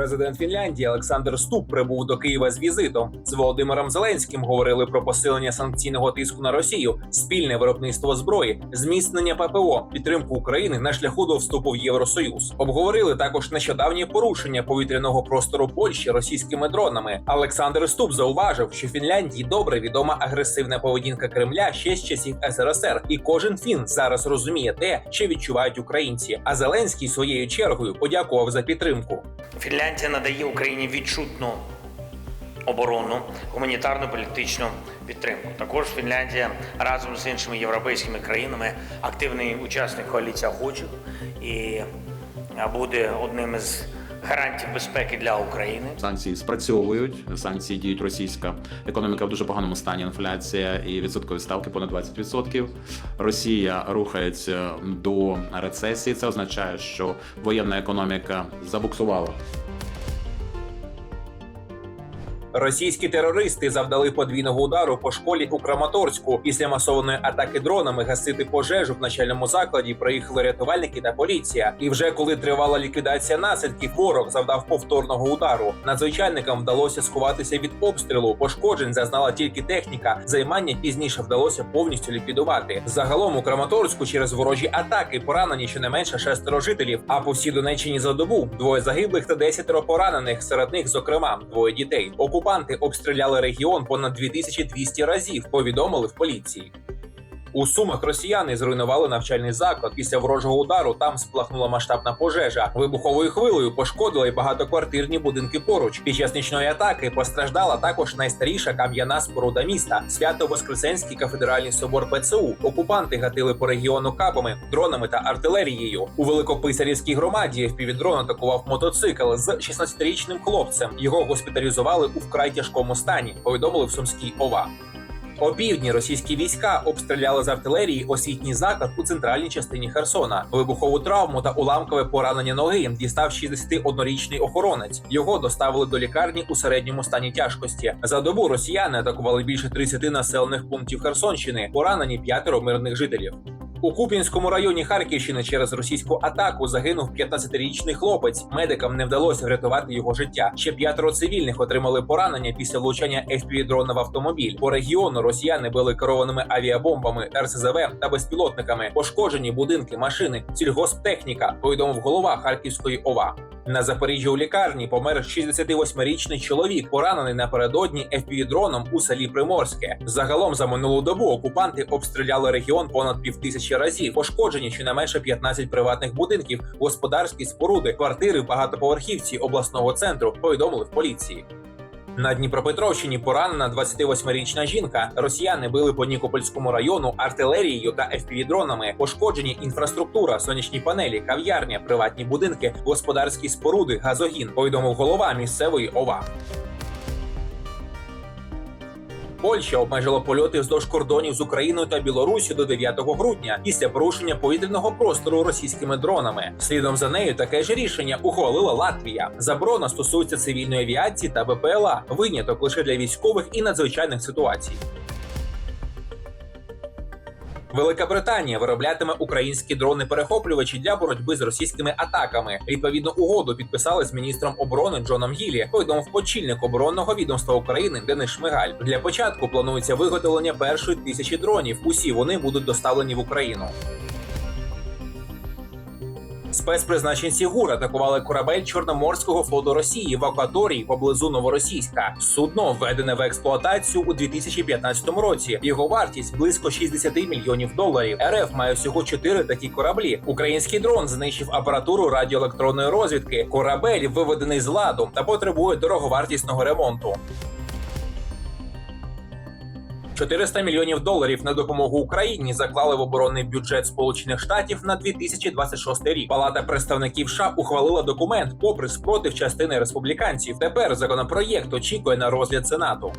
Президент Фінляндії Олександр Ступ прибув до Києва з візитом. З Володимиром Зеленським говорили про посилення санкційного тиску на Росію, спільне виробництво зброї, зміцнення ППО, підтримку України на шляху до вступу в Євросоюз. Обговорили також нещодавнє порушення повітряного простору Польщі російськими дронами. Олександр Ступ зауважив, що Фінляндії добре відома агресивна поведінка Кремля ще з часів СРСР, і кожен фін зараз розуміє те, що відчувають українці. А Зеленський своєю чергою подякував за підтримку. Фінляндія надає Україні відчутну оборонну, гуманітарну політичну підтримку. Також Фінляндія разом з іншими європейськими країнами активний учасник коаліції охочих і буде одним із гарантів безпеки для України. Санкції спрацьовують. Санкції діють російська економіка в дуже поганому стані. Інфляція і відсоткові ставки понад 20%. Росія рухається до рецесії. Це означає, що воєнна економіка забуксувала. Російські терористи завдали подвійного удару по школі у Краматорську. Після масованої атаки дронами гасити пожежу в начальному закладі приїхали рятувальники та поліція. І вже коли тривала ліквідація наслідків, ворог завдав повторного удару. Надзвичайникам вдалося сховатися від обстрілу. Пошкоджень зазнала тільки техніка. Займання пізніше вдалося повністю ліквідувати. Загалом у Краматорську через ворожі атаки поранені щонайменше шестеро жителів. А по всій Донеччині за добу двоє загиблих та десятеро поранених. Серед них, зокрема, двоє дітей. Окупанти обстріляли регіон понад 2200 разів. Повідомили в поліції. У Сумах росіяни зруйнували навчальний заклад. Після ворожого удару там спалахнула масштабна пожежа. Вибуховою хвилею пошкодили багатоквартирні будинки поруч. Під час нічної атаки постраждала також найстаріша кам'яна споруда міста Свято-Воскресенський кафедральний собор ПЦУ. Окупанти гатили по регіону кабами, дронами та артилерією. У великописарівській громаді впівдрон атакував мотоцикл з 16-річним хлопцем. Його госпіталізували у вкрай тяжкому стані. Повідомили в Сумській ОВА. Опівдні російські війська обстріляли з артилерії освітній заклад у центральній частині Херсона. Вибухову травму та уламкове поранення ноги дістав 61-річний охоронець. Його доставили до лікарні у середньому стані тяжкості. За добу росіяни атакували більше 30 населених пунктів Херсонщини. Поранені п'ятеро мирних жителів. У Куп'янському районі Харківщини через російську атаку загинув 15-річний хлопець. Медикам не вдалося врятувати його життя. Ще п'ятеро цивільних отримали поранення після влучання FPV-дрона в автомобіль. По регіону росіяни били керованими авіабомбами, РСЗВ та безпілотниками. Пошкоджені будинки, машини, сільгосптехніка. Повідомив голова Харківської ОВА. На Запоріжжі у лікарні помер 68-річний чоловік, поранений напередодні FPV-дроном у селі Приморське. Загалом за минулу добу окупанти обстріляли регіон понад півтисячі разів. Пошкоджені щонайменше 15 приватних будинків, господарські споруди, квартири в багатоповерхівці обласного центру. Повідомили в поліції. На Дніпропетровщині поранена 28-річна жінка. Росіяни били по Нікопольському району артилерією та FPV-дронами. Пошкоджені інфраструктура, сонячні панелі, кав'ярня, приватні будинки, господарські споруди, газогін. Повідомив голова місцевої ОВА. Польща обмежила польоти вздовж кордонів з Україною та Білорусі до 9 грудня після порушення повітряного простору російськими дронами. Слідом за нею таке ж рішення ухвалила Латвія. Заборона стосується цивільної авіації та БПЛА. Виняток лише для військових і надзвичайних ситуацій. Велика Британія вироблятиме українські дрони-перехоплювачі для боротьби з російськими атаками. Відповідну угоду підписали з міністром оборони Джоном Гілі. Повідомив очільник оборонного відомства України Денис Шмигаль. Для початку планується виготовлення першої тисячі дронів. Усі вони будуть доставлені в Україну. Спецпризначенці ГУР атакували корабель Чорноморського флоту Росії в акваторії поблизу Новоросійська. Судно введене в експлуатацію у 2015 році. Його вартість близько 60 мільйонів доларів. РФ має всього 4 такі кораблі. Український дрон знищив апаратуру радіоелектронної розвідки. Корабель виведений з ладу та потребує дороговартісного ремонту. 400 мільйонів доларів на допомогу Україні заклали в оборонний бюджет Сполучених Штатів на 2026 рік. Палата представників США ухвалила документ, попри спротив частини республіканців. Тепер законопроєкт очікує на розгляд Сенату.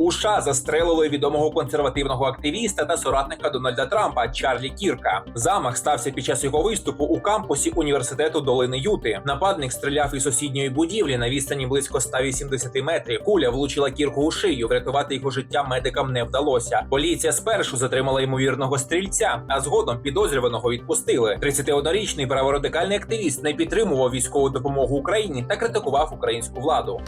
У США застрелили відомого консервативного активіста та соратника Дональда Трампа Чарлі Кірка. Замах стався під час його виступу у кампусі університету долини Юти. Нападник стріляв із сусідньої будівлі на відстані близько 180 метрів. Куля влучила кірку у шию. Врятувати його життя медикам не вдалося. Поліція спершу затримала ймовірного стрільця, а згодом підозрюваного відпустили. 31-річний праворадикальний активіст не підтримував військову допомогу Україні та критикував українську владу.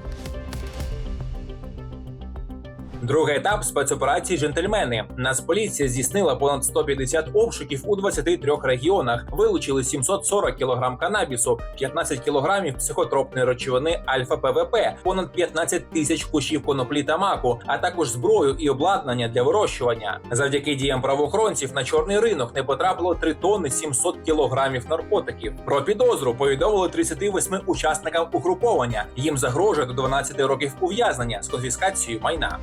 Другий етап спецоперації «Джентльмени». Нацполіція здійснила понад 150 обшуків у 23 регіонах. Вилучили 740 кг канабісу, 15 кг психотропної речовини альфа ПВП, понад 15 тисяч кущів коноплі та маку, а також зброю і обладнання для вирощування. Завдяки діям правоохоронців на чорний ринок не потрапило 3 тонни 700 кілограмів наркотиків. Про підозру повідомили 38 учасникам угруповання. Їм загрожує до 12 років ув'язнення з конфіскацією майна.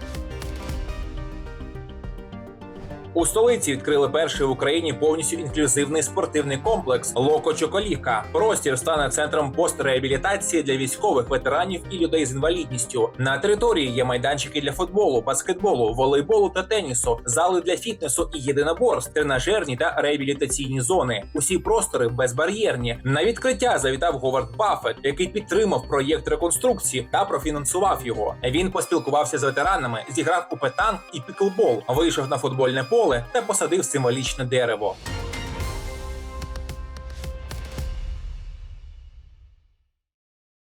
У столиці відкрили перший в Україні повністю інклюзивний спортивний комплекс Локо Чоколівка. Простір стане центром постреабілітації для військових ветеранів і людей з інвалідністю. На території є майданчики для футболу, баскетболу, волейболу та тенісу, зали для фітнесу і єдиноборств, тренажерні та реабілітаційні зони. Усі простори безбар'єрні. На відкриття завітав Говард Баффет, який підтримав проєкт реконструкції та профінансував його. Він поспілкувався з ветеранами, зіграв у петанк і піклбол, вийшов на футбольне поле та посадив символічне дерево.